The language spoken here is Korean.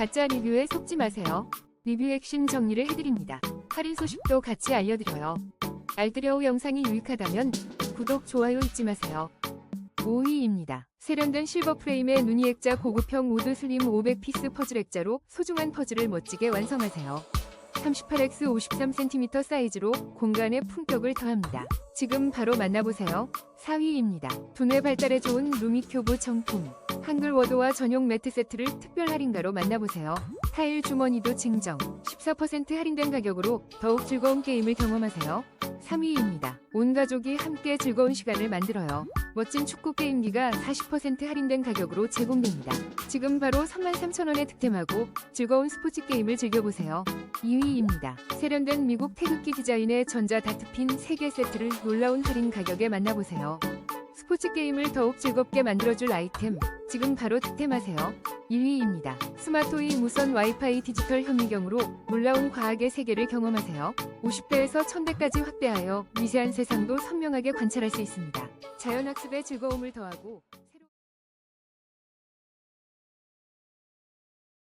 가짜 리뷰에 속지 마세요. 리뷰 핵심 정리를 해드립니다. 할인 소식도 같이 알려드려요. 알뜰여우 영상이 유익하다면 구독, 좋아요 잊지 마세요. 5위입니다. 세련된 실버 프레임의 누니 액자 고급형 우드 슬림 500피스 퍼즐 액자로 소중한 퍼즐을 멋지게 완성하세요. 38x 53cm 사이즈로 공간에 품격을 더합니다. 지금 바로 만나보세요. 4위입니다. 두뇌 발달에 좋은 루미큐브 정품. 한글 워드와 전용 매트 세트를 특별 할인가로 만나보세요. 타일 주머니도 증정. 14% 할인된 가격으로 더욱 즐거운 게임을 경험하세요. 3위입니다. 온 가족이 함께 즐거운 시간을 만들어요. 멋진 축구 게임기가 40% 할인된 가격으로 제공됩니다. 지금 바로 33,000원에 득템하고 즐거운 스포츠 게임을 즐겨보세요. 2위입니다. 세련된 미국 태극기 디자인의 전자 다트핀 3개 세트를 놀라운 할인 가격에 만나보세요. 스포츠 게임을 더욱 즐겁게 만들어줄 아이템, 지금 바로 득템하세요. 1위입니다. 스마트이 무선 와이파이 디지털 현미경으로 놀라운 과학의 세계를 경험하세요. 50대에서 1000대까지 확대하여 미세한 세상도 선명하게 관찰할 수 있습니다. 자연학습의 즐거움을 더하고